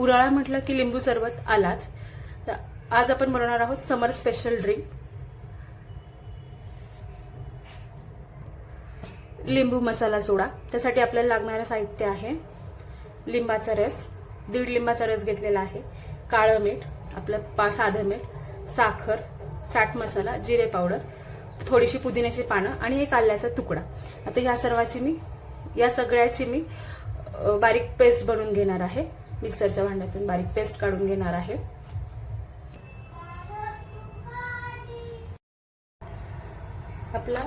उराळा म्हटलं की लिंबू सरबत आलाच. आज आपण बनवणार आहोत समर स्पेशल ड्रिंक लिंबू मसाला सोडा. त्यासाठी आपल्याला लागणारं साहित्य आहे. लिंबाचा रस. दीड लिंबाचा रस घेतलेला आहे. काळं मीठ आपलं पा साधं मीठ साखर चाट मसाला जिरे पावडर थोडीशी पुदिन्याची पानं आणि एक आल्याचा तुकडा. आता ह्या सर्वाची मी या सगळ्याची मी बारीक पेस्ट बनवून घेणार आहे. मिक्सरच्या भांड्यातून बारीक पेस्ट काढून घेणार आहे. आपला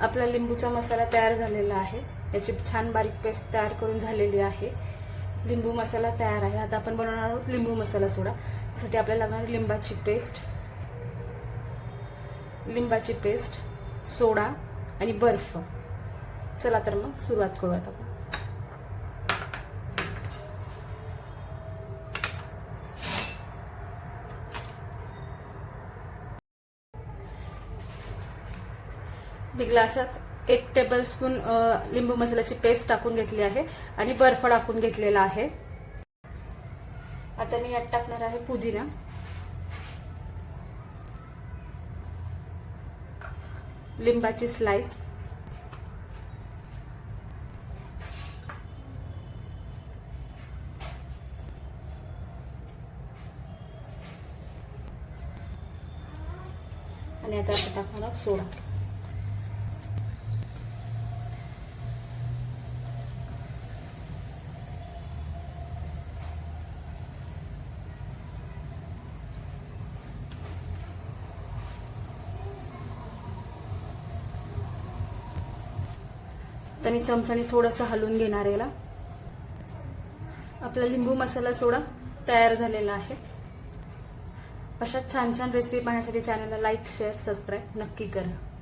आपला लिंबूचा मसाला तयार झालेला आहे. याची छान बारीक पेस्ट तयार करून झालेली आहे. लिंबू मसाला तयार आहे. आता आपण बनवणार आहोत लिंबू मसाला सोडा. त्यासाठी आपल्याला लागणार लिंबाची पेस्ट. लिंबाची पेस्ट सोडा आणि बर्फ. चला तर मग सुरुवात करूयात आपण. मी ग्लासात एक टेबलस्पून लिंबू मसाल्याची पेस्ट टाकून घेतली आहे आणि बर्फ टाकून घेतलेला आहे. आता मी यात टाकणार आहे पुदिना. लिंबाची स्लाइस आणि आता आपण टाकणार सोडा. त्यांनी चमच्याने थोडंसं हलवून घेणार याला. आपला लिंबू मसाला सोडा तयार झालेला आहे. अशा छान छान रेसिपी पाहण्यासाठी चॅनलला लाईक शेअर सबस्क्राईब नक्की करा.